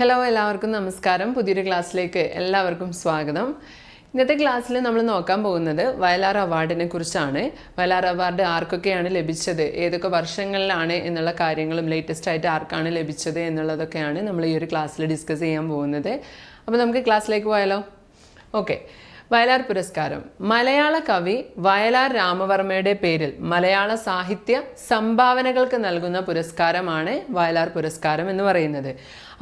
Hello എല്ലാവർക്കും നമസ്കാരം. പുതിയൊരു ക്ലാസ്സിലേക്ക് എല്ലാവർക്കും സ്വാഗതം. ഇന്നത്തെ ക്ലാസ്സിൽ നമ്മൾ നോക്കാൻ പോകുന്നത് വയലാർ അവാർഡിനെ കുറിച്ചാണ്. വയലാർ അവാർഡ് ആർക്കൊക്കെയാണ് ലഭിച്ചത്? ഏതൊക്കെ വർഷങ്ങളിലാണ് എന്നുള്ള കാര്യങ്ങളും ലേറ്റസ്റ്റ് ആയിട്ട് ആർക്കാണ് ലഭിച്ചത് എന്നുള്ളതൊക്കെയാണ് നമ്മൾ ഈ ഒരു ക്ലാസ്സിൽ ഡിസ്കസ് ചെയ്യാൻ പോകുന്നത്. അപ്പോൾ നമുക്ക് ക്ലാസ്സിലേക്ക് പോയാലോ? ഓക്കെ വയലാർ പുരസ്കാരം. മലയാള കവി വയലാർ രാമവർമ്മയുടെ പേരിൽ മലയാള സാഹിത്യ സംഭാവനകൾക്ക് നൽകുന്ന പുരസ്കാരമാണ് വയലാർ പുരസ്കാരം എന്ന് പറയുന്നത്.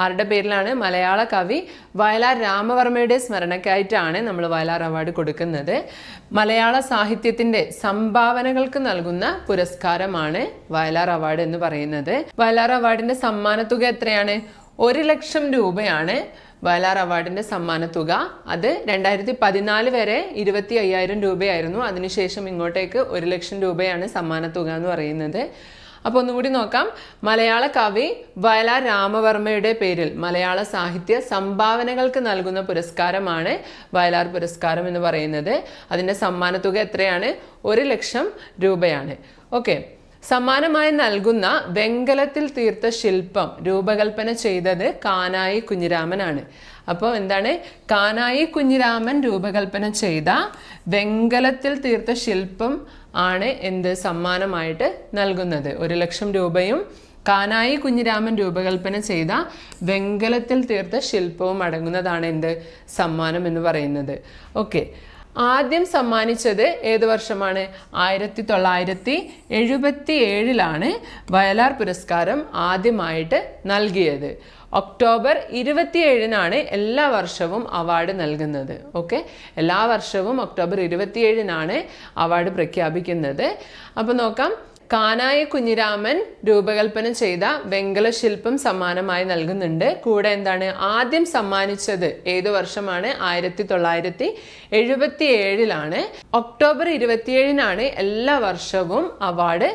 ആരുടെ പേരിലാണ് മലയാള കവി വയലാർ രാമവർമ്മയുടെ സ്മരണയ്ക്കായിട്ടാണ് നമ്മൾ വയലാർ അവാർഡ് കൊടുക്കുന്നത്. മലയാള സാഹിത്യത്തിന്റെ സംഭാവനകൾക്ക് നൽകുന്ന പുരസ്കാരമാണ് വയലാർ അവാർഡ് എന്ന് പറയുന്നത്. വയലാർ അവാർഡിന്റെ സമ്മാനത്തുക എത്രയാണ്? ഒരു ലക്ഷം രൂപയാണ് വയലാർ അവാർഡിന്റെ സമ്മാന തുക. അത് രണ്ടായിരത്തി പതിനാല് വരെ ഇരുപത്തി അയ്യായിരം രൂപയായിരുന്നു. അതിനുശേഷം ഇങ്ങോട്ടേക്ക് ഒരു ലക്ഷം രൂപയാണ് സമ്മാന തുക എന്ന് പറയുന്നത്. അപ്പോൾ ഒന്നുകൂടി നോക്കാം. മലയാള കവി വയലാർ രാമവർമ്മയുടെ പേരിൽ മലയാള സാഹിത്യ സംഭാവനകൾക്ക് നൽകുന്ന പുരസ്കാരമാണ് വയലാർ പുരസ്കാരം എന്ന് പറയുന്നത്. അതിന്റെ തുക എത്രയാണ്? ഒരു ലക്ഷം രൂപയാണ്. ഓക്കെ. സമ്മാനമായി നൽകുന്ന വെങ്കലത്തിൽ തീർത്ത ശില്പം രൂപകൽപ്പന ചെയ്തത് കാനായി കുഞ്ഞിരാമനാണ്. അപ്പോൾ എന്താണ്? കാനായി കുഞ്ഞിരാമൻ രൂപകൽപ്പന ചെയ്ത വെങ്കലത്തിൽ തീർത്ത ശില്പം ആണ് എന്ത് സമ്മാനമായിട്ട് നൽകുന്നത്. ഒരു ലക്ഷം രൂപയും കാനായി കുഞ്ഞിരാമൻ രൂപകൽപ്പന ചെയ്ത വെങ്കലത്തിൽ തീർത്ത ശില്പവും അടങ്ങുന്നതാണ് എന്ത് സമ്മാനം എന്ന് പറയുന്നത്. ഓക്കെ. ആദ്യം സമ്മാനിച്ചത് ഏത് വർഷമാണ്? ആയിരത്തി തൊള്ളായിരത്തി എഴുപത്തി ഏഴിലാണ് വയലാർ പുരസ്കാരം ആദ്യമായിട്ട് നൽകിയത്. ഒക്ടോബർ ഇരുപത്തിയേഴിനാണ് എല്ലാ വർഷവും അവാർഡ് നൽകുന്നത്. ഓക്കെ? എല്ലാ വർഷവും ഒക്ടോബർ ഇരുപത്തിയേഴിനാണ് അവാർഡ് പ്രഖ്യാപിക്കുന്നത്. അപ്പോൾ നോക്കാം. കാനായി കുഞ്ഞിരാമൻ രൂപകൽപ്പന ചെയ്ത വെങ്കല ശില്പം സമ്മാനമായി നൽകുന്നുണ്ട്. കൂടെ എന്താണ്? ആദ്യം സമ്മാനിച്ചത് ഏത് വർഷമാണ്? ആയിരത്തി തൊള്ളായിരത്തി എഴുപത്തി ഏഴിലാണ് ഒക്ടോബർ ഇരുപത്തിയേഴിനാണ് എല്ലാ വർഷവും അവാർഡ്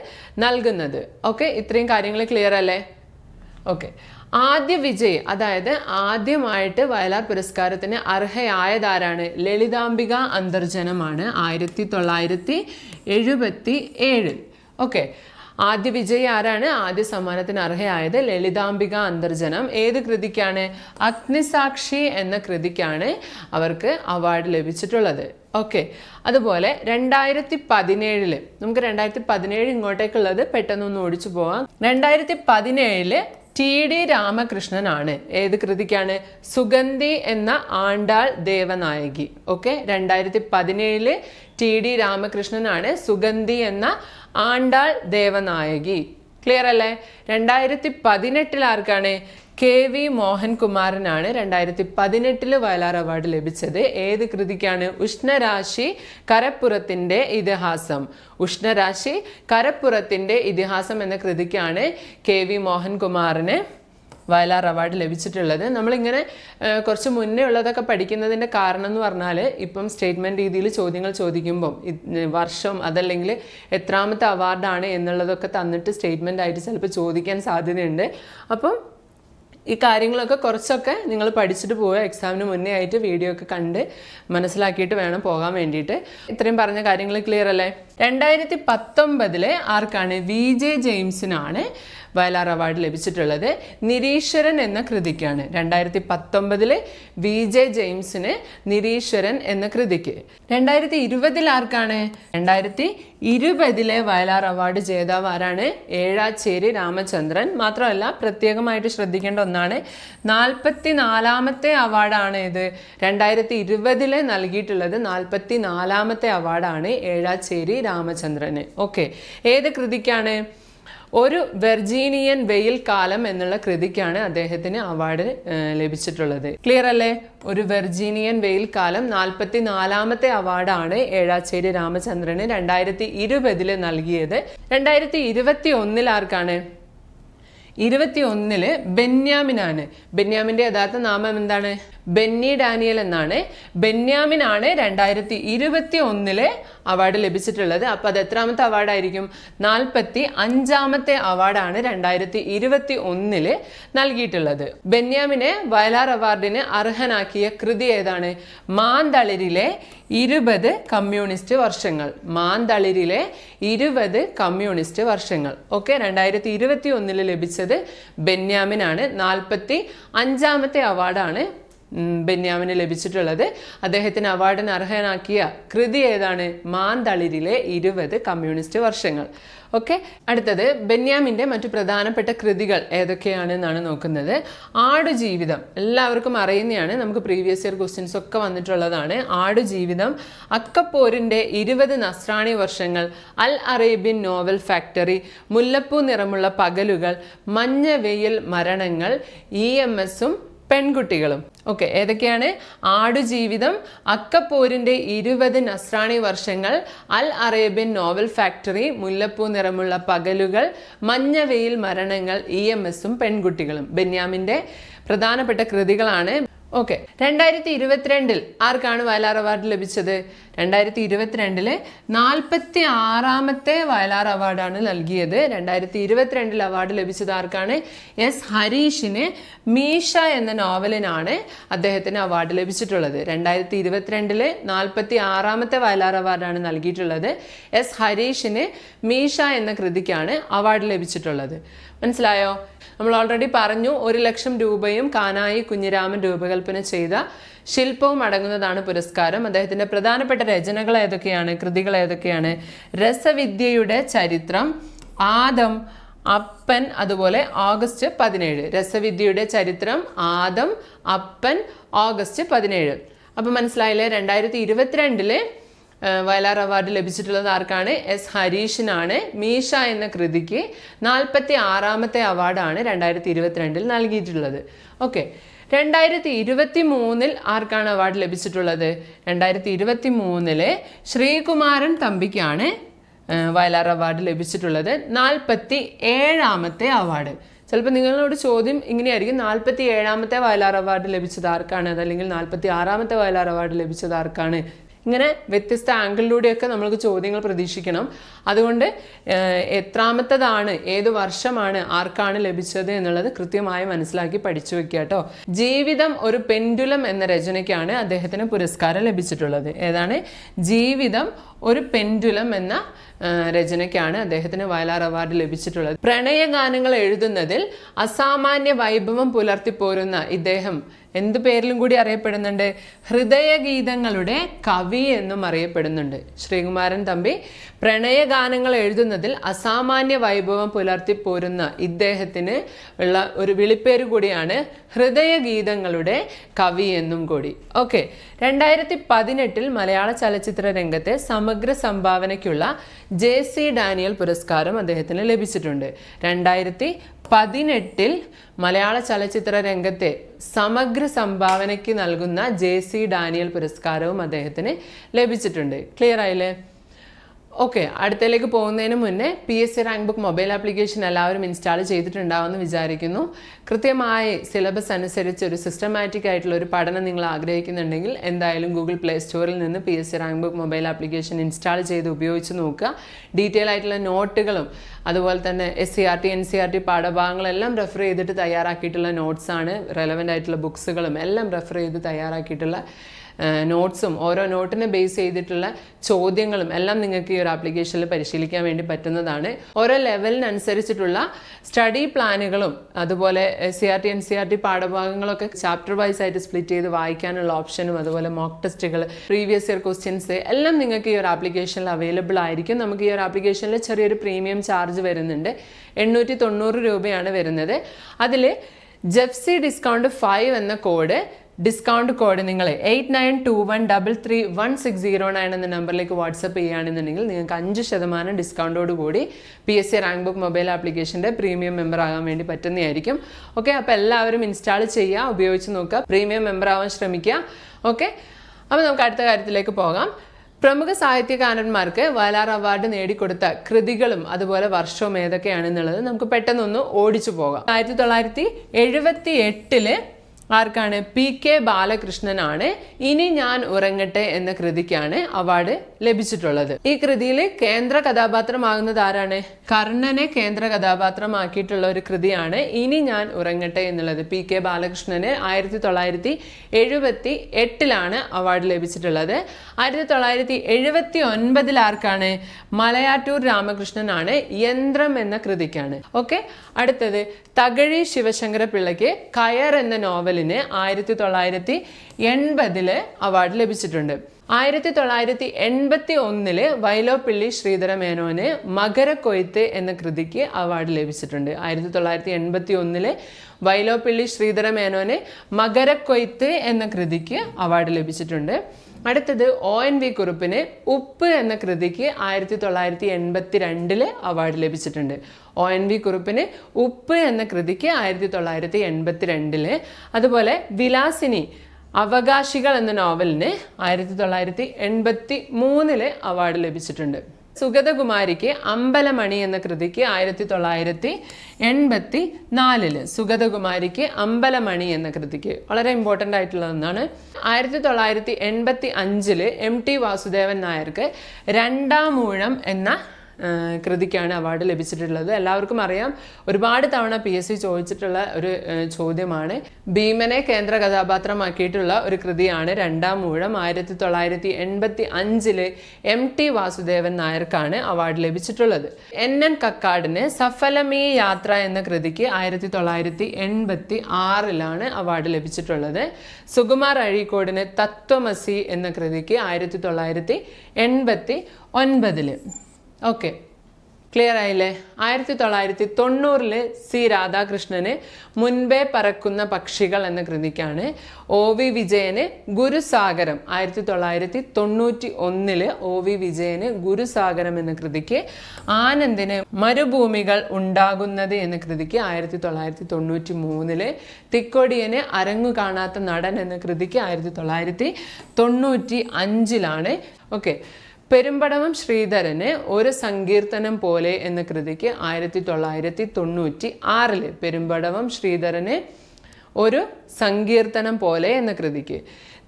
നൽകുന്നത്. ഓക്കെ ഇത്രയും കാര്യങ്ങൾ ക്ലിയർ അല്ലേ? ഓക്കെ. ആദ്യ വിജയ് അതായത് ആദ്യമായിട്ട് വയലാർ പുരസ്കാരത്തിന് അർഹയായതാരാണ്? ലളിതാംബിക അന്തർജനമാണ് ആയിരത്തി തൊള്ളായിരത്തി എഴുപത്തി ഏഴിൽ ഓക്കെ. ആദ്യ വിജയി ആരാണ്? ആദ്യ സമ്മാനത്തിന് അർഹയായത് ലളിതാംബിക അന്തർജനം. ഏത് കൃതിക്കാണ്? അഗ്നിസാക്ഷി എന്ന കൃതിക്കാണ് അവർക്ക് അവാർഡ് ലഭിച്ചിട്ടുള്ളത്. ഓക്കെ. അതുപോലെ രണ്ടായിരത്തി പതിനേഴിൽ നമുക്ക് രണ്ടായിരത്തി പതിനേഴ് ഇങ്ങോട്ടേക്കുള്ളത് പെട്ടെന്നൊന്ന് ഓടിച്ചു പോവാം. രണ്ടായിരത്തി പതിനേഴിൽ ടി ഡി രാമകൃഷ്ണനാണ് ഏത് കൃതിക്കാണ്? സുഗന്ധി എന്ന ആണ്ടാൾ ദേവനായകി. ഓക്കെ. രണ്ടായിരത്തി പതിനേഴിൽ ടി ഡി രാമകൃഷ്ണനാണ് സുഗന്ധി എന്ന ആണ്ടാൾ ദേവനായകി. ക്ലിയർ അല്ലേ? രണ്ടായിരത്തി പതിനെട്ടിൽ ആർക്കാണ്? കെ വി മോഹൻകുമാറിനാണ് രണ്ടായിരത്തി പതിനെട്ടിൽ വയലാർ അവാർഡ് ലഭിച്ചത്. ഏത് കൃതിക്കാണ്? ഉഷ്ണരാശി കരപ്പുറത്തിന്റെ ഇതിഹാസം. ഉഷ്ണരാശി കരപ്പുറത്തിന്റെ ഇതിഹാസം എന്ന കൃതിക്കാണ് കെ വി മോഹൻകുമാറിന് വയലാർ അവാർഡ് ലഭിച്ചിട്ടുള്ളത്. നമ്മളിങ്ങനെ കുറച്ച് മുന്നേ ഉള്ളതൊക്കെ പഠിക്കുന്നതിന്റെ കാരണം എന്ന് പറഞ്ഞാൽ ഇപ്പം സ്റ്റേറ്റ്മെന്റ് രീതിയിൽ ചോദ്യങ്ങൾ ചോദിക്കുമ്പം വർഷം അതല്ലെങ്കിൽ എത്രാമത്തെ അവാർഡാണ് എന്നുള്ളതൊക്കെ തന്നിട്ട് സ്റ്റേറ്റ്മെന്റ് ആയിട്ട് ചിലപ്പോൾ ചോദിക്കാൻ സാധ്യതയുണ്ട്. അപ്പം ഈ കാര്യങ്ങളൊക്കെ കുറച്ചൊക്കെ നിങ്ങൾ പഠിച്ചിട്ട് പോവുക. എക്സാമിന് മുന്നേ ആയിട്ട് വീഡിയോ ഒക്കെ കണ്ട് മനസ്സിലാക്കിയിട്ട് വേണം പോകാൻ വേണ്ടിയിട്ട്. ഇത്രയും പറഞ്ഞ കാര്യങ്ങൾ ക്ലിയർ അല്ലേ? രണ്ടായിരത്തി പത്തൊമ്പതിലെ ആർക്കാണ്? വി ജെ ജെയിംസിനാണ് വയലാർ അവാർഡ് ലഭിച്ചിട്ടുള്ളത് നിരീശ്വരൻ എന്ന കൃതിക്കാണ്. രണ്ടായിരത്തി പത്തൊമ്പതിൽ വി ജെ ജെയിംസിന് നിരീശ്വരൻ എന്ന കൃതിക്ക്. രണ്ടായിരത്തി ഇരുപതിൽ ആർക്കാണ്? രണ്ടായിരത്തി ഇരുപതിലെ വയലാർ അവാർഡ് ജേതാവ് ആരാണ്? ഏഴാച്ചേരി രാമചന്ദ്രൻ. മാത്രമല്ല പ്രത്യേകമായിട്ട് ശ്രദ്ധിക്കേണ്ട ഒന്നാണ് നാൽപ്പത്തി നാലാമത്തെ അവാർഡാണ് ഇത്. രണ്ടായിരത്തി ഇരുപതിലെ നൽകിയിട്ടുള്ളത് നാൽപ്പത്തി നാലാമത്തെ അവാർഡാണ് ഏഴാച്ചേരി രാമചന്ദ്രന്. ഓക്കെ. ഏത് കൃതിക്കാണ്? ഒരു വെർജീനിയൻ വെയിൽ കാലം എന്നുള്ള കൃതിക്കാണ് അദ്ദേഹത്തിന് അവാർഡ് ലഭിച്ചിട്ടുള്ളത്. ക്ലിയർ അല്ലേ? ഒരു വെർജീനിയൻ വെയിൽ കാലം നാൽപ്പത്തി നാലാമത്തെ അവാർഡാണ് ഏഴാച്ചേരി രാമചന്ദ്രന് രണ്ടായിരത്തി ഇരുപതിൽ നൽകിയത്. രണ്ടായിരത്തി ഇരുപത്തി ഒന്നിൽ ആർക്കാണ്? ഇരുപത്തി ഒന്നിൽ ബെന്യാമിനാണ്. ബെന്യാമിന്റെ യഥാർത്ഥ നാമം എന്താണ്? ബെന്നി ഡാനിയൽ എന്നാണ്. ബെന്യാമിനാണ് രണ്ടായിരത്തി ഇരുപത്തി ഒന്നിലെ അവാർഡ് ലഭിച്ചിട്ടുള്ളത്. അപ്പൊ അത് എത്രാമത്തെ അവാർഡായിരിക്കും നാൽപ്പത്തി അഞ്ചാമത്തെ അവാർഡാണ് രണ്ടായിരത്തി ഇരുപത്തി ഒന്നിൽ നൽകിയിട്ടുള്ളത്. ബെന്യാമിനെ വയലാർ അവാർഡിന് അർഹനാക്കിയ കൃതി ഏതാണ്? മാന്തളിരിലെ ഇരുപത് കമ്മ്യൂണിസ്റ്റ് വർഷങ്ങൾ. മാന്തളിരിലെ ഇരുപത് കമ്മ്യൂണിസ്റ്റ് വർഷങ്ങൾ. ഓക്കെ രണ്ടായിരത്തി ഇരുപത്തി ഒന്നിൽ ലഭിച്ചത് ബെന്യാമിനാണ്. നാൽപ്പത്തി അഞ്ചാമത്തെ അവാർഡാണ് ബെന്യാമിന് ലഭിച്ചിട്ടുള്ളത്. അദ്ദേഹത്തിന് അവാർഡിന് അർഹനാക്കിയ കൃതി ഏതാണ്? മാന്തളിരിലെ ഇരുപത് കമ്മ്യൂണിസ്റ്റ് വർഷങ്ങൾ. ഓക്കെ അടുത്തത് ബെന്യാമിന്റെ മറ്റു പ്രധാനപ്പെട്ട കൃതികൾ ഏതൊക്കെയാണെന്നാണ് നോക്കുന്നത്. ആടുജീവിതം. എല്ലാവർക്കും അറിയുന്നതാണ്. നമുക്ക് പ്രീവിയസ് ഇയർ ക്വസ്റ്റ്യൻസ് ഒക്കെ വന്നിട്ടുള്ളതാണ്. ആടുജീവിതം അക്കപ്പോരിന്റെ ഇരുപത് നസ്രാണി വർഷങ്ങൾ അൽ അറേബ്യൻ നോവൽ ഫാക്ടറി മുല്ലപ്പൂ നിറമുള്ള പകലുകൾ മഞ്ഞ വെയിൽ മരണങ്ങൾ ഇ എം എസും പെൺകുട്ടികളും. ഓക്കെ ഏതൊക്കെയാണ്? ആടുജീവിതം അക്കപ്പോരിന്റെ ഇരുപത് നസ്രാണി വർഷങ്ങൾ അൽ അറേബ്യൻ നോവൽ ഫാക്ടറി മുല്ലപ്പൂ നിറമുള്ള പകലുകൾ മഞ്ഞവെയിൽ മരണങ്ങൾ ഇ എം എസും പെൺകുട്ടികളും. ബെന്യാമിന്റെ പ്രധാനപ്പെട്ട കൃതികളാണ് ഓക്കെ രണ്ടായിരത്തി ഇരുപത്തിരണ്ടിൽ ആർക്കാണ് വയലാർ അവാർഡ് ലഭിച്ചത്? രണ്ടായിരത്തി ഇരുപത്തിരണ്ടിൽ നാൽപ്പത്തി ആറാമത്തെ വയലാർ അവാർഡാണ് നൽകിയത്. രണ്ടായിരത്തി ഇരുപത്തിരണ്ടിൽ അവാർഡ് ലഭിച്ചത് ആർക്കാണ്? എസ് ഹരീഷിന് മീഷ എന്ന നോവലിനാണ് അദ്ദേഹത്തിന് അവാർഡ് ലഭിച്ചിട്ടുള്ളത്. രണ്ടായിരത്തി ഇരുപത്തിരണ്ടിൽ നാൽപ്പത്തി ആറാമത്തെ വയലാർ അവാർഡാണ് നൽകിയിട്ടുള്ളത്. എസ് ഹരീഷിന് മീഷ എന്ന കൃതിക്കാണ് അവാർഡ് ലഭിച്ചിട്ടുള്ളത്. മനസ്സിലായോ? നമ്മൾ ഓൾറെഡി പറഞ്ഞു ഒരു ലക്ഷം രൂപയും കാനായി കുഞ്ഞിരാമൻ രൂപകൽപ്പന ചെയ്ത ശില്പവും അടങ്ങുന്നതാണ് പുരസ്കാരം. അദ്ദേഹത്തിന്റെ പ്രധാനപ്പെട്ട രചനകൾ ഏതൊക്കെയാണ് കൃതികൾ ഏതൊക്കെയാണ്? രസവിദ്യയുടെ ചരിത്രം ആദം അപ്പൻ അതുപോലെ ഓഗസ്റ്റ് പതിനേഴ്. രസവിദ്യയുടെ ചരിത്രം ആദം അപ്പൻ ഓഗസ്റ്റ് പതിനേഴ്. അപ്പം മനസ്സിലായില്ലേ? രണ്ടായിരത്തി ഇരുപത്തിരണ്ടിൽ വയലാർ അവാർഡ് ലഭിച്ചിട്ടുള്ളത് ആർക്കാണ്? എസ് ഹരീഷിനാണ്. മീഷ എന്ന കൃതിക്ക് നാൽപ്പത്തി ആറാമത്തെ അവാർഡാണ് രണ്ടായിരത്തി ഇരുപത്തിരണ്ടിൽ നൽകിയിട്ടുള്ളത്. ഓക്കെ. രണ്ടായിരത്തി ഇരുപത്തി മൂന്നിൽ ആർക്കാണ് അവാർഡ് ലഭിച്ചിട്ടുള്ളത്? രണ്ടായിരത്തി ഇരുപത്തി മൂന്നിൽ ശ്രീകുമാരൻ തമ്പിക്കാണ് വയലാർ അവാർഡ് ലഭിച്ചിട്ടുള്ളത്. നാൽപ്പത്തി ഏഴാമത്തെ അവാർഡ്. ചിലപ്പോൾ നിങ്ങളോട് ചോദ്യം ഇങ്ങനെയായിരിക്കും. നാൽപ്പത്തി ഏഴാമത്തെ വയലാർ അവാർഡ് ലഭിച്ചത് ആർക്കാണ്? അതല്ലെങ്കിൽ നാൽപ്പത്തി ആറാമത്തെ വയലാർ അവാർഡ് ലഭിച്ചത് ആർക്കാണ്? ഇങ്ങനെ വ്യത്യസ്ത ആംഗിളിലൂടെയൊക്കെ നമ്മൾക്ക് ചോദ്യങ്ങൾ പ്രതീക്ഷിക്കണം. അതുകൊണ്ട് എത്രാമത്തതാണ് ഏത് വർഷമാണ് ആർക്കാണ് ലഭിച്ചത് എന്നുള്ളത് കൃത്യമായി മനസ്സിലാക്കി പഠിച്ചു വെക്കുക കേട്ടോ. ജീവിതം ഒരു പെൻഡുലം എന്ന രചനയ്ക്കാണ് അദ്ദേഹത്തിന് പുരസ്കാരം ലഭിച്ചിട്ടുള്ളത്. ഏതാണ്? ജീവിതം ഒരു പെൻഡുലം എന്ന രചനയ്ക്കാണ് അദ്ദേഹത്തിന് വയലാർ അവാർഡ് ലഭിച്ചിട്ടുള്ളത്. പ്രണയഗാനങ്ങൾ എഴുതുന്നതിൽ അസാമാന്യ വൈഭവം പുലർത്തിപ്പോരുന്ന ഇദ്ദേഹം എന്ത് പേരിലും കൂടി അറിയപ്പെടുന്നുണ്ട്? ഹൃദയഗീതങ്ങളുടെ കവി എന്നും അറിയപ്പെടുന്നുണ്ട്. ശ്രീകുമാരൻ തമ്പി പ്രണയഗാനങ്ങൾ എഴുതുന്നതിൽ അസാമാന്യ വൈഭവം പുലർത്തിപ്പോരുന്ന ഇദ്ദേഹത്തിന് ഉള്ള ഒരു വിളിപ്പേര് കൂടിയാണ് ഹൃദയഗീതങ്ങളുടെ കവി എന്നും കൂടി. ഓക്കെ. രണ്ടായിരത്തി പതിനെട്ടിൽ മലയാള ചലച്ചിത്ര രംഗത്തെ സമഗ്ര സംഭാവനയ്ക്കുള്ള ജെ സി ഡാനിയൽ പുരസ്കാരം അദ്ദേഹത്തിന് ലഭിച്ചിട്ടുണ്ട്. രണ്ടായിരത്തി പതിനെട്ടിൽ മലയാള ചലച്ചിത്ര രംഗത്തെ സമഗ്ര സംഭാവനയ്ക്ക് നൽകുന്ന ജെ സി ഡാനിയൽ പുരസ്കാരവും അദ്ദേഹത്തിന് ലഭിച്ചിട്ടുണ്ട്. ക്ലിയർ ആയില്ലേ? ഓക്കെ അടുത്തതിലേക്ക് പോകുന്നതിന് മുന്നേ P S C rank book mobile application എല്ലാവരും ഇൻസ്റ്റാൾ ചെയ്തിട്ടുണ്ടാവുമെന്ന് വിചാരിക്കുന്നു. കൃത്യമായി സിലബസ് അനുസരിച്ച് ഒരു സിസ്റ്റമാറ്റിക് ആയിട്ടുള്ള ഒരു പഠനം നിങ്ങൾ ആഗ്രഹിക്കുന്നുണ്ടെങ്കിൽ എന്തായാലും ഗൂഗിൾ പ്ലേ സ്റ്റോറിൽ നിന്ന് P S C rank book mobile application install ചെയ്ത് ഉപയോഗിച്ച് നോക്കുക. ഡീറ്റെയിൽ ആയിട്ടുള്ള നോട്ടുകളും അതുപോലെ തന്നെ S C R T N C R T പാഠഭാഗങ്ങളെല്ലാം refer ചെയ്തിട്ട് തയ്യാറാക്കിയിട്ടുള്ള നോട്ട്സാണ് റെലവന്റ് ആയിട്ടുള്ള ബുക്സുകളും എല്ലാം റെഫർ ചെയ്ത് തയ്യാറാക്കിയിട്ടുള്ള നോട്ട്സും ഓരോ നോട്ടിനെ ബേസ് ചെയ്തിട്ടുള്ള ചോദ്യങ്ങളും എല്ലാം നിങ്ങൾക്ക് ഈ ഒരു ആപ്ലിക്കേഷനിൽ പരിശീലിക്കാൻ വേണ്ടി പറ്റുന്നതാണ്. ഓരോ ലെവലിനനുസരിച്ചിട്ടുള്ള സ്റ്റഡി പ്ലാനുകളും അതുപോലെ C R T N C R T പാഠഭാഗങ്ങളൊക്കെ chapter wise ആയിട്ട് സ്പ്ലിറ്റ് ചെയ്ത് വായിക്കാനുള്ള ഓപ്ഷനും അതുപോലെ മോക്ക് ടെസ്റ്റുകൾ പ്രീവിയസ് ഇയർ ക്വസ്റ്റ്യൻസ് എല്ലാം നിങ്ങൾക്ക് ഈ ഒരു ആപ്ലിക്കേഷനിൽ അവൈലബിൾ ആയിരിക്കും. നമുക്ക് ഈ ഒരു ആപ്ലിക്കേഷനിൽ ചെറിയൊരു പ്രീമിയം ചാർജ് വരുന്നുണ്ട്. എണ്ണൂറ്റി തൊണ്ണൂറ് രൂപയാണ് വരുന്നത്. അതിൽ ജെഫ്സി ഡിസ്കൗണ്ട് ഫൈവ് എന്ന കോഡ് ഡിസ്കൗണ്ട് കോഡ് നിങ്ങൾ eight nine two one double three one six zero nine എന്ന നമ്പറിലേക്ക് വാട്സപ്പ് ചെയ്യുകയാണെന്നുണ്ടെങ്കിൽ നിങ്ങൾക്ക് അഞ്ച് ശതമാനം ഡിസ്കൗണ്ടോട് കൂടി P S C rank book mobile ആപ്ലിക്കേഷന്റെ പ്രീമിയം മെമ്പർ ആകാൻ വേണ്ടി പറ്റുന്നതായിരിക്കും. ഓക്കെ അപ്പോൾ എല്ലാവരും ഇൻസ്റ്റാൾ ചെയ്യുക ഉപയോഗിച്ച് നോക്കുക പ്രീമിയം മെമ്പർ ആവാൻ ശ്രമിക്കുക. ഓക്കെ അപ്പോൾ നമുക്ക് അടുത്ത കാര്യത്തിലേക്ക് പോകാം. പ്രമുഖ സാഹിത്യകാരന്മാർക്ക് വയലാർ അവാർഡ് നേടിക്കൊടുത്ത കൃതികളും അതുപോലെ വർഷവും ഏതൊക്കെയാണെന്നുള്ളത് നമുക്ക് പെട്ടെന്നൊന്ന് ഓടിച്ചു പോകാം. ആയിരത്തി തൊള്ളായിരത്തി എഴുപത്തി എട്ടിൽ ആർക്കാണ്? പി കെ ബാലകൃഷ്ണനാണ്. ഇനി ഞാൻ ഉറങ്ങട്ടെ എന്ന കൃതിക്കാണ് അവാർഡ് ലഭിച്ചിട്ടുള്ളത്. ഈ കൃതിയിൽ കേന്ദ്ര കഥാപാത്രമാകുന്നത് ആരാണ്? കർണനെ കേന്ദ്ര കഥാപാത്രമാക്കിയിട്ടുള്ള ഒരു കൃതിയാണ് ഇനി ഞാൻ ഉറങ്ങട്ടെ എന്നുള്ളത്. പി കെ ബാലകൃഷ്ണന് ആയിരത്തി തൊള്ളായിരത്തി എഴുപത്തി എട്ടിലാണ് അവാർഡ് ലഭിച്ചിട്ടുള്ളത്. ആയിരത്തി തൊള്ളായിരത്തി എഴുപത്തി ഒൻപതിൽ ആർക്കാണ്? മലയാറ്റൂർ രാമകൃഷ്ണനാണ് യന്ത്രം എന്ന കൃതിക്കാണ്. ഓക്കെ? അടുത്തത് തകഴി ശിവശങ്കര പിള്ളയ്ക്ക് കയർ എന്ന നോവലിന് ആയിരത്തി തൊള്ളായിരത്തി എൺപതിൽ അവാർഡ് ലഭിച്ചിട്ടുണ്ട്. ആയിരത്തി തൊള്ളായിരത്തി എൺപത്തി ഒന്നിൽ വൈലോപ്പിള്ളി ശ്രീധര മേനോന് മകരക്കൊയ്ത്ത് എന്ന കൃതിക്ക് അവാർഡ് ലഭിച്ചിട്ടുണ്ട്. ആയിരത്തി തൊള്ളായിരത്തി എൺപത്തി ഒന്നിൽ വൈലോപ്പിള്ളി ശ്രീധര മേനോന് മകരക്കൊയ്ത്ത് എന്ന കൃതിക്ക് അവാർഡ് ലഭിച്ചിട്ടുണ്ട്. അടുത്തത് ഒ എൻ വി കുറുപ്പിന് ഉപ്പ് എന്ന കൃതിക്ക് ആയിരത്തി തൊള്ളായിരത്തി എൺപത്തി രണ്ടിൽ അവാർഡ് ലഭിച്ചിട്ടുണ്ട്. ഒ എൻ വി കുറുപ്പിന് ഉപ്പ് എന്ന കൃതിക്ക് ആയിരത്തി തൊള്ളായിരത്തി എൺപത്തി രണ്ടിൽ അതുപോലെ വിലാസിനി അവകാശികൾ എന്ന നോവലിന് ആയിരത്തി തൊള്ളായിരത്തി എൺപത്തി മൂന്നിൽ അവാർഡ് ലഭിച്ചിട്ടുണ്ട്. സുഗതകുമാരിക്ക് അമ്പലമണി എന്ന കൃതിക്ക് ആയിരത്തി തൊള്ളായിരത്തി എൺപത്തി നാലിൽ സുഗതകുമാരിക്ക് അമ്പലമണി എന്ന കൃതിക്ക് വളരെ ഇമ്പോർട്ടന്റ് ആയിട്ടുള്ള ഒന്നാണ്. ആയിരത്തി തൊള്ളായിരത്തി എൺപത്തി അഞ്ചിൽ എം ടി വാസുദേവൻ നായർക്ക് രണ്ടാമൂഴം എന്ന കൃതിക്കാണ് അവാർഡ് ലഭിച്ചിട്ടുള്ളത്. എല്ലാവർക്കും അറിയാം ഒരുപാട് തവണ പി എസ് സി ചോദിച്ചിട്ടുള്ള ഒരു ചോദ്യമാണ്. ഭീമനെ കേന്ദ്ര കഥാപാത്രമാക്കിയിട്ടുള്ള ഒരു കൃതിയാണ് രണ്ടാം മൂഴം ആയിരത്തി തൊള്ളായിരത്തി എൺപത്തി അഞ്ചിൽ എം ടി വാസുദേവൻ നായർക്കാണ് അവാർഡ് ലഭിച്ചിട്ടുള്ളത്. എൻ എൻ കക്കാടിന് സഫലമീ യാത്ര എന്ന കൃതിക്ക് ആയിരത്തി തൊള്ളായിരത്തി എൺപത്തി ആറിലാണ് അവാർഡ് ലഭിച്ചിട്ടുള്ളത്. സുകുമാർ അഴീക്കോടിന് തത്വമസി എന്ന കൃതിക്ക് ആയിരത്തി തൊള്ളായിരത്തി എൺപത്തി ഒൻപതിൽ ഓക്കെ ക്ലിയർ ആയില്ലേ? ആയിരത്തി തൊള്ളായിരത്തി തൊണ്ണൂറിൽ സി രാധാകൃഷ്ണന് മുൻപേ പറക്കുന്ന പക്ഷികൾ എന്ന കൃതിക്കാണ് ഒ വി വിജയന് ഗുരുസാഗരം. ആയിരത്തി തൊള്ളായിരത്തി തൊണ്ണൂറ്റി ഒന്നിൽ ഒ വി വിജയന് ഗുരുസാഗരം എന്ന കൃതിക്ക് ആനന്ദിന് മരുഭൂമികൾ ഉണ്ടാകുന്നത് എന്ന കൃതിക്ക് ആയിരത്തി തൊള്ളായിരത്തി തൊണ്ണൂറ്റി മൂന്നിൽ തിക്കൊടിയന് അരങ്ങു കാണാത്ത നടൻ എന്ന കൃതിക്ക് ആയിരത്തി തൊള്ളായിരത്തി തൊണ്ണൂറ്റി അഞ്ചിലാണ് ഓക്കെ പെരുമ്പടവം ശ്രീധരന് ഒരു സങ്കീർത്തനം പോലെ എന്ന കൃതിക്ക് ആയിരത്തി തൊള്ളായിരത്തി തൊണ്ണൂറ്റി ആറിൽ പെരുമ്പടവം ശ്രീധരന് ഒരു സങ്കീർത്തനം പോലെ എന്ന കൃതിക്ക്.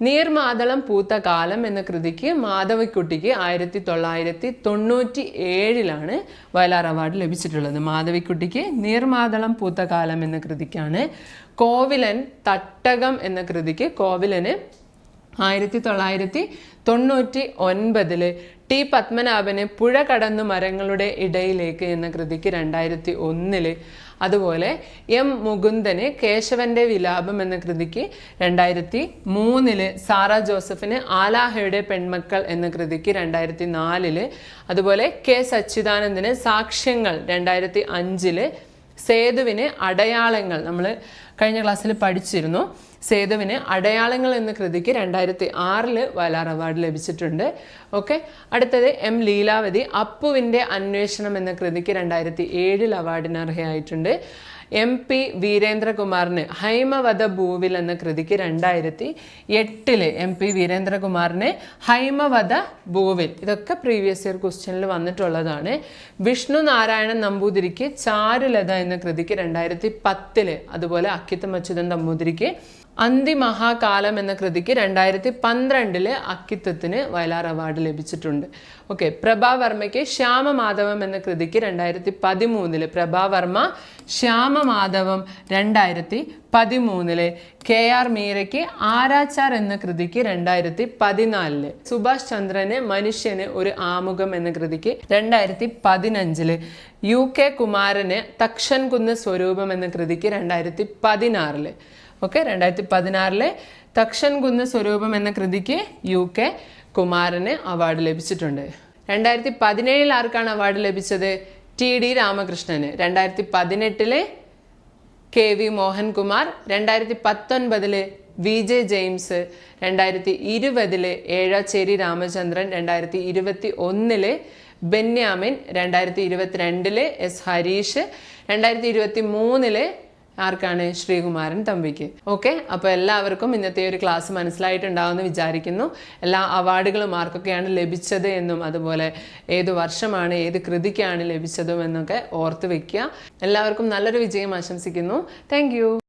നീർമാതളം പൂത്ത കാലം എന്ന കൃതിക്ക് മാധവിക്കുട്ടിക്ക് ആയിരത്തി തൊള്ളായിരത്തി തൊണ്ണൂറ്റി ഏഴിലാണ് വയലാർ അവാർഡ് ലഭിച്ചിട്ടുള്ളത്. മാധവിക്കുട്ടിക്ക് നീർമാതളം പൂത്ത കാലം എന്ന കൃതിക്കാണ്. കോവിലൻ തട്ടകം എന്ന കൃതിക്ക് കോവിലന് ആയിരത്തി തൊള്ളായിരത്തി തൊണ്ണൂറ്റി ഒൻപതിൽ ടി പത്മനാഭന് പുഴ കടന്നു മരങ്ങളുടെ ഇടയിലേക്ക് എന്ന കൃതിക്ക് രണ്ടായിരത്തി ഒന്നിൽ അതുപോലെ എം മുകുന്ദന് കേശവന്റെ വിലാപം എന്ന കൃതിക്ക് രണ്ടായിരത്തി മൂന്നിൽ സാറ ജോസഫിന് ആലാഹയുടെ പെൺമക്കൾ എന്ന കൃതിക്ക് രണ്ടായിരത്തി നാലിൽ അതുപോലെ കെ സച്ചിദാനന്ദന് സാക്ഷ്യങ്ങൾ രണ്ടായിരത്തി അഞ്ചിൽ സേതുവിന് അടയാളങ്ങൾ നമ്മൾ കഴിഞ്ഞ ക്ലാസ്സിൽ പഠിച്ചിരുന്നു. സേതുവിന് അടയാളങ്ങൾ എന്ന കൃതിക്ക് രണ്ടായിരത്തി ആറിൽ വയലാർ അവാർഡ് ലഭിച്ചിട്ടുണ്ട്. ഓക്കെ? അടുത്തത് എം ലീലാവതി അപ്പുവിന്റെ അന്വേഷണം എന്ന കൃതിക്ക് രണ്ടായിരത്തി ഏഴിൽ അവാർഡിന് അർഹയായിട്ടുണ്ട്. എം പി വീരേന്ദ്രകുമാറിന് ഹൈമവധ ഭൂവിൽ എന്ന കൃതിക്ക് രണ്ടായിരത്തി എട്ടിൽ എം പി വീരേന്ദ്രകുമാറിന് ഹൈമവധ ഭൂവിൽ. ഇതൊക്കെ പ്രീവിയസ് ഇയർ ക്വസ്റ്റ്യനിൽ വന്നിട്ടുള്ളതാണ്. വിഷ്ണു നാരായണൻ നമ്പൂതിരിക്ക് ചാരുലത എന്ന കൃതിക്ക് രണ്ടായിരത്തി പത്തിൽ അതുപോലെ അക്കിത്തം അച്യുതൻ നമ്പൂതിരിക്ക് അന്തിമഹാകാലം എന്ന കൃതിക്ക് രണ്ടായിരത്തി പന്ത്രണ്ടിൽ അക്കിത്തത്തിന് വയലാർ അവാർഡ് ലഭിച്ചിട്ടുണ്ട്. ഓക്കെ പ്രഭാവർമ്മയ്ക്ക് ശ്യാമമാധവം എന്ന കൃതിക്ക് രണ്ടായിരത്തി പതിമൂന്നിൽ പ്രഭാവർമ്മ ശ്യാമമാധവം രണ്ടായിരത്തി പതിമൂന്നിൽ കെ ആർ മീരയ്ക്ക് ആരാച്ചാർ എന്ന കൃതിക്ക് രണ്ടായിരത്തി പതിനാലിൽ സുഭാഷ് ചന്ദ്രന് മനുഷ്യന് ഒരു ആമുഖം എന്ന കൃതിക്ക് രണ്ടായിരത്തി പതിനഞ്ചിൽ യു കെ കുമാരന് തക്ഷൻകുന്ന് സ്വരൂപം എന്ന കൃതിക്ക് രണ്ടായിരത്തി പതിനാറിൽ ഓക്കെ രണ്ടായിരത്തി പതിനാറിലെ തക്ഷൻ കുന്ന് സ്വരൂപം എന്ന കൃതിക്ക് യു കെ കുമാരന് അവാർഡ് ലഭിച്ചിട്ടുണ്ട്. രണ്ടായിരത്തി പതിനേഴിൽ ആർക്കാണ് അവാർഡ് ലഭിച്ചത്? ടി ഡി രാമകൃഷ്ണന്. രണ്ടായിരത്തി പതിനെട്ടിലെ കെ വി മോഹൻകുമാർ രണ്ടായിരത്തി പത്തൊൻപതിൽ വി ജെ ജെയിംസ് രണ്ടായിരത്തി ഇരുപതിൽ ഏഴാച്ചേരി രാമചന്ദ്രൻ രണ്ടായിരത്തി ഇരുപത്തി ഒന്നിൽ ബെന്യാമിൻ രണ്ടായിരത്തി ഇരുപത്തിരണ്ടിൽ എസ് ഹരീഷ് രണ്ടായിരത്തി ഇരുപത്തി മൂന്നിൽ ആർക്കാണ് ശ്രീകുമാരൻ തമ്പിക്ക്? ഓക്കെ അപ്പോൾ എല്ലാവർക്കും ഇന്നത്തെ ഒരു ക്ലാസ് മനസ്സിലായിട്ടുണ്ടാവുമെന്ന് വിചാരിക്കുന്നു. എല്ലാ അവാർഡുകളും ആർക്കൊക്കെയാണ് ലഭിച്ചത് എന്നും അതുപോലെ ഏത് വർഷമാണ് ഏത് കൃതിക്കാണ് ലഭിച്ചതും എന്നൊക്കെ ഓർത്ത് വെക്കുക. എല്ലാവർക്കും നല്ലൊരു വിജയം ആശംസിക്കുന്നു. താങ്ക്